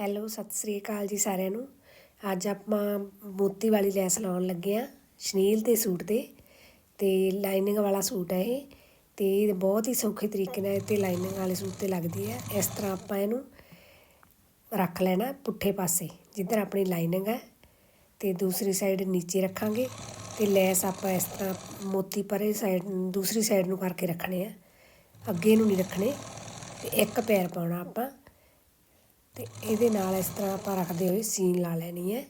Hello, Sat Sri ਅਕਾਲ ਜੀ ਸਾਰਿਆਂ ਨੂੰ। ਅੱਜ ਆਪਾਂ ਮੋਤੀ ਵਾਲੀ ਲੈਸ ਲਾਉਣ ਲੱਗੇ ਆ ਸ਼ਨੀਲ ਦੇ ਸੂਟ ਤੇ ਤੇ ਲਾਈਨਿੰਗ ਵਾਲਾ ਸੂਟ ਹੈ ਇਹ। ਤੇ ਇਹ ਬਹੁਤ ਹੀ ਸੌਖੇ ਤਰੀਕੇ ਨਾਲ ਤੇ ਲਾਈਨਿੰਗ ਵਾਲੇ ਸੂਟ ਤੇ ਲੱਗਦੀ ਹੈ। ਇਸ ਤਰ੍ਹਾਂ ਆਪਾਂ ਇਹਨੂੰ ਰੱਖ ਲੈਣਾ ਪੁੱਠੇ ਪਾਸੇ, ਜਿੱਧਰ ਆਪਣੀ ਲਾਈਨਿੰਗ ਹੈ। ਤੇ ਦੂਸਰੀ ਸਾਈਡ ਨੀਚੇ ਰੱਖਾਂਗੇ। ਤੇ ਲੈਸ ਆਪਾਂ ਇਸ ਤਰ੍ਹਾਂ ਮੋਤੀ ਪਰੇ ਸਾਈਡ, ਦੂਸਰੀ ਸਾਈਡ ਨੂੰ ਕਰਕੇ ਰੱਖਣੇ ਆ। ਅੱਗੇ ਨੂੰ ਨਹੀਂ ਰੱਖਣੇ। ਤੇ ਇੱਕ ਪੈਰ ਪਾਉਣਾ ਆਪਾਂ। ਤੇ ਇਹਦੇ ਨਾਲ ਇਸ ਤਰ੍ਹਾਂ ਆਪਾਂ ਰੱਖਦੇ ਹੋਏ ਸੀਨ ਲਾ ਲੈਣੀ ਹੈ।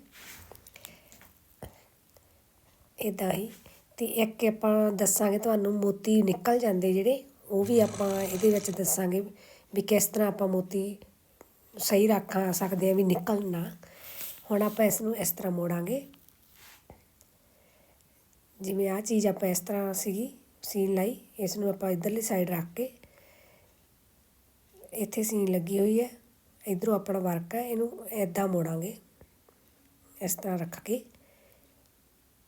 ਇਦਾਂ ਹੀ। ਤੇ ਇੱਕ ਆਪਾਂ ਦੱਸਾਂਗੇ ਤੁਹਾਨੂੰ ਮੋਤੀ ਨਿਕਲ ਜਾਂਦੇ ਜਿਹੜੇ, ਉਹ ਵੀ ਆਪਾਂ ਇਹਦੇ ਵਿੱਚ ਦੱਸਾਂਗੇ ਵੀ ਕਿਸ ਤਰ੍ਹਾਂ ਆਪਾਂ ਮੋਤੀ ਸਹੀ ਰੱਖ ਸਕਦੇ ਆ ਵੀ ਨਿਕਲ ਨਾ। ਹੁਣ ਆਪਾਂ ਇਸ ਨੂੰ ਇਸ ਤਰ੍ਹਾਂ ਮੋੜਾਂਗੇ। ਜਿਵੇਂ ਆ ਚੀਜ਼ ਆਪਾਂ ਇਸ ਤਰ੍ਹਾਂ ਸੀਗੀ, ਸੀਨ ਲਾਈ, ਇਸ ਨੂੰ ਆਪਾਂ ਇਧਰਲੀ ਸਾਈਡ ਰੱਖ ਕੇ ਇੱਥੇ ਸੀਨ ਲੱਗੀ ਹੋਈ ਹੈ। ਇਧਰੋਂ ਆਪਣਾ ਵਰਕ ਹੈ, ਇਹਨੂੰ ਐਦਾਂ ਮੋੜਾਂਗੇ, ਇਸ ਤਰ੍ਹਾਂ ਰੱਖ ਕੇ।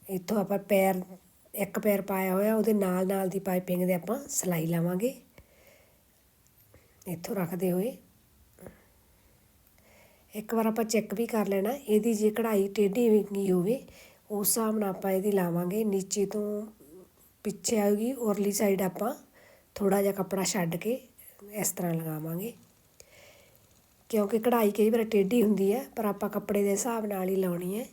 ਇੱਥੋਂ ਆਪਾਂ ਪੈਰ, ਇੱਕ ਪੈਰ ਪਾਇਆ ਹੋਇਆ, ਉਹਦੇ ਨਾਲ ਨਾਲ ਦੀ ਪਾਈਪਿੰਗ ਦੇ ਆਪਾਂ ਸਲਾਈ ਲਾਵਾਂਗੇ। ਇੱਥੋਂ ਰੱਖਦੇ ਹੋਏ। ਇੱਕ ਵਾਰ ਆਪਾਂ ਚੈੱਕ ਵੀ ਕਰ ਲੈਣਾ, ਇਹਦੀ ਜੇ ਕਢਾਈ ਟੇਢੀ ਵੀ ਹੋਵੇ, ਉਸ ਹਿਸਾਬ ਨਾਲ ਆਪਾਂ ਇਹਦੀ ਲਾਵਾਂਗੇ। ਨੀਚੇ ਤੋਂ ਪਿੱਛੇ ਆਊਗੀ ਔਰਲੀ ਸਾਈਡ ਆਪਾਂ ਥੋੜਾ ਜਿਹਾ ਕੱਪੜਾ ਛੱਡ ਕੇ ਇਸ ਤਰ੍ਹਾਂ ਲਗਾਵਾਂਗੇ। ਕਿਉਂਕਿ ਕਢਾਈ ਕਈ ਵਾਰ ਟੇਢੀ ਹੁੰਦੀ ਹੈ, ਪਰ ਆਪਾਂ ਕੱਪੜੇ ਦੇ ਹਿਸਾਬ ਨਾਲ ਹੀ ਲਾਉਣੀ ਹੈ।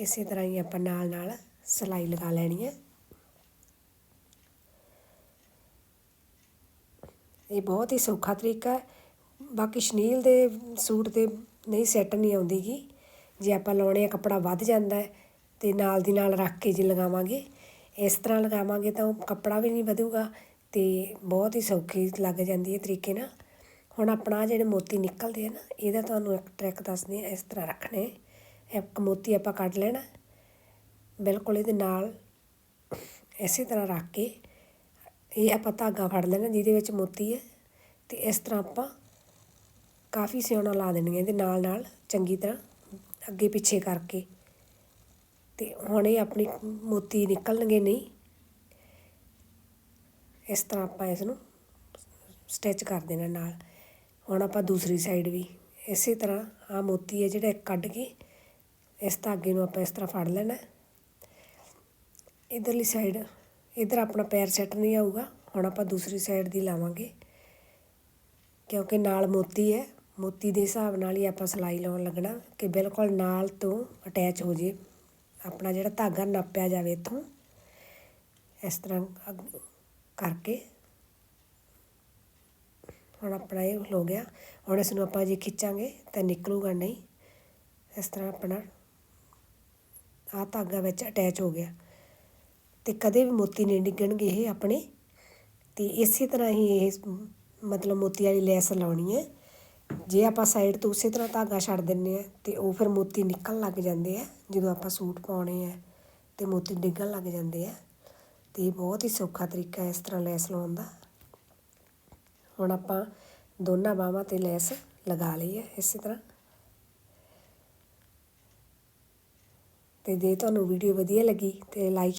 ਇਸੇ ਤਰ੍ਹਾਂ ਹੀ ਆਪਾਂ ਨਾਲ ਨਾਲ ਸਲਾਈ ਲਗਾ ਲੈਣੀ ਹੈ। ਇਹ ਬਹੁਤ ਹੀ ਸੌਖਾ ਤਰੀਕਾ ਹੈ। ਬਾਕੀ ਸ਼ਨੀਲ ਦੇ ਸੂਟ ਤੇ ਨਹੀਂ ਸੈੱਟ ਨਹੀਂ ਆਉਂਦੀਗੀ। ਜੇ ਆਪਾਂ ਲਾਉਣੇ ਆ, ਕੱਪੜਾ ਵੱਧ ਜਾਂਦਾ ਹੈ, ਤੇ ਨਾਲ ਦੀ ਨਾਲ ਰੱਖ ਕੇ ਜੇ ਲਗਾਵਾਂਗੇ, ਇਸ ਤਰ੍ਹਾਂ ਲਗਾਵਾਂਗੇ ਤਾਂ ਉਹ ਕੱਪੜਾ ਵੀ ਨਹੀਂ ਵਧੂਗਾ। ਅਤੇ ਬਹੁਤ ਹੀ ਸੌਖੀ ਲੱਗ ਜਾਂਦੀ ਹੈ ਤਰੀਕੇ ਨਾਲ। ਹੁਣ ਆਪਣਾ ਜਿਹੜੇ ਮੋਤੀ ਨਿਕਲਦੇ ਆ ਨਾ, ਇਹਦਾ ਤੁਹਾਨੂੰ ਇੱਕ ਟ੍ਰਿਕ ਦੱਸਦੀ ਹਾਂ, ਇਸ ਤਰ੍ਹਾਂ ਰੱਖਣੇ ਇੱਕ ਮੋਤੀ ਆਪਾਂ ਕੱਢ ਲੈਣਾ। ਬਿਲਕੁਲ ਇਹਦੇ ਨਾਲ ਇਸੇ ਤਰ੍ਹਾਂ ਰੱਖ ਕੇ ਇਹ ਆਪਾਂ ਧਾਗਾ ਫੜ ਲੈਣਾ ਜਿਹਦੇ ਵਿੱਚ ਮੋਤੀ ਹੈ ਤੇ ਇਸ ਤਰ੍ਹਾਂ ਆਪਾਂ ਕਾਫੀ ਸਿਉਣਾ ਲਾ ਦੇਣੀਆਂ ਇਹਦੇ ਨਾਲ ਨਾਲ ਚੰਗੀ ਤਰ੍ਹਾਂ ਅੱਗੇ ਪਿੱਛੇ ਕਰਕੇ। ਤੇ ਹੁਣ ਇਹ ਆਪਣੀ ਮੋਤੀ ਨਿਕਲਣਗੇ ਨਹੀਂ। ਇਸ ਤਰ੍ਹਾਂ ਆਪਾਂ ਇਸ ਨੂੰ ਸਟਿਚ ਕਰ ਦੇਣਾ ਨਾਲ। ਹੁਣ ਆਪਾਂ ਦੂਸਰੀ ਸਾਈਡ ਵੀ ਇਸੇ ਤਰ੍ਹਾਂ ਆ ਮੋਤੀ ਹੈ ਜਿਹੜਾ ਕੱਢ ਕੇ ਇਸ ਧਾਗੇ ਨੂੰ ਆਪਾਂ ਇਸ ਤਰ੍ਹਾਂ ਫੜ ਲੈਣਾ। ਇਧਰਲੀ ਸਾਈਡ ਇਧਰ ਆਪਣਾ ਪੈਰ ਸੈੱਟ ਨਹੀਂ ਆਊਗਾ। ਹੁਣ ਆਪਾਂ ਦੂਸਰੀ ਸਾਈਡ ਦੀ ਲਾਵਾਂਗੇ। ਕਿਉਂਕਿ ਨਾਲ ਮੋਤੀ ਹੈ, ਮੋਤੀ ਦੇ ਹਿਸਾਬ ਨਾਲ ਹੀ ਆਪਾਂ ਸਲਾਈ ਲਾਉਣ ਲੱਗਣਾ ਕਿ ਬਿਲਕੁਲ ਨਾਲ ਤੋਂ ਅਟੈਚ ਹੋ ਜੇ। ਆਪਣਾ ਜਿਹੜਾ ਧਾਗਾ ਨਾਪਿਆ ਜਾਵੇ ਇੱਥੋਂ। ਇਸ ਤਰ੍ਹਾਂ ਕਰਕੇ ਹੁਣ ਆਪਣਾ ਇਹ ਹੋ ਗਿਆ। ਹੁਣ ਇਸ ਨੂੰ ਆਪਾਂ ਜੇ ਖਿੱਚਾਂਗੇ ਤਾਂ ਨਿਕਲੂਗਾ ਨਹੀਂ। ਇਸ ਤਰ੍ਹਾਂ ਆਪਣਾ ਆ ਧਾਗਾ ਵਿੱਚ ਅਟੈਚ ਹੋ ਗਿਆ। ਤੇ ਕਦੇ ਵੀ ਮੋਤੀ ਨਹੀਂ ਡਿੱਗਣਗੇ ਇਹ ਆਪਣੇ। ਤੇ ਇਸੇ ਤਰ੍ਹਾਂ ਹੀ ਇਹ ਮਤਲਬ ਮੋਤੀ ਵਾਲੀ ਲੈਸ ਲਾਉਣੀ ਹੈ। ਜੇ ਆਪਾਂ ਸਾਈਡ ਤੋਂ ਉਸੇ ਤਰ੍ਹਾਂ ਧਾਗਾ ਛੱਡ ਦਿੰਨੇ ਆ ਤੇ ਉਹ ਫਿਰ ਮੋਤੀ ਨਿਕਲਣ ਲੱਗ ਜਾਂਦੇ ਆ। ਜਦੋਂ ਆਪਾਂ ਸੂਟ ਪਾਉਣੇ ਆ ਤੇ ਮੋਤੀ ਡਿੱਗਣ ਲੱਗ ਜਾਂਦੇ ਆ। ਤੇ ਬਹੁਤ ਹੀ ਸੌਖਾ ਤਰੀਕਾ ਇਸ ਤਰ੍ਹਾਂ ਲੈਸ ਲਾਉਣ ਦਾ। ਹੁਣ ਆਪਾਂ ਦੋਨਾਂ ਬਾਹਾਂ ਤੇ ਲੈਸ ਲਗਾ ਲਈ ਹੈ ਇਸੇ ਤਰ੍ਹਾਂ। ਤੇ ਜੇ ਤੁਹਾਨੂੰ ਵੀਡੀਓ ਵਧੀਆ ਲੱਗੀ ਤੇ ਲਾਈਕ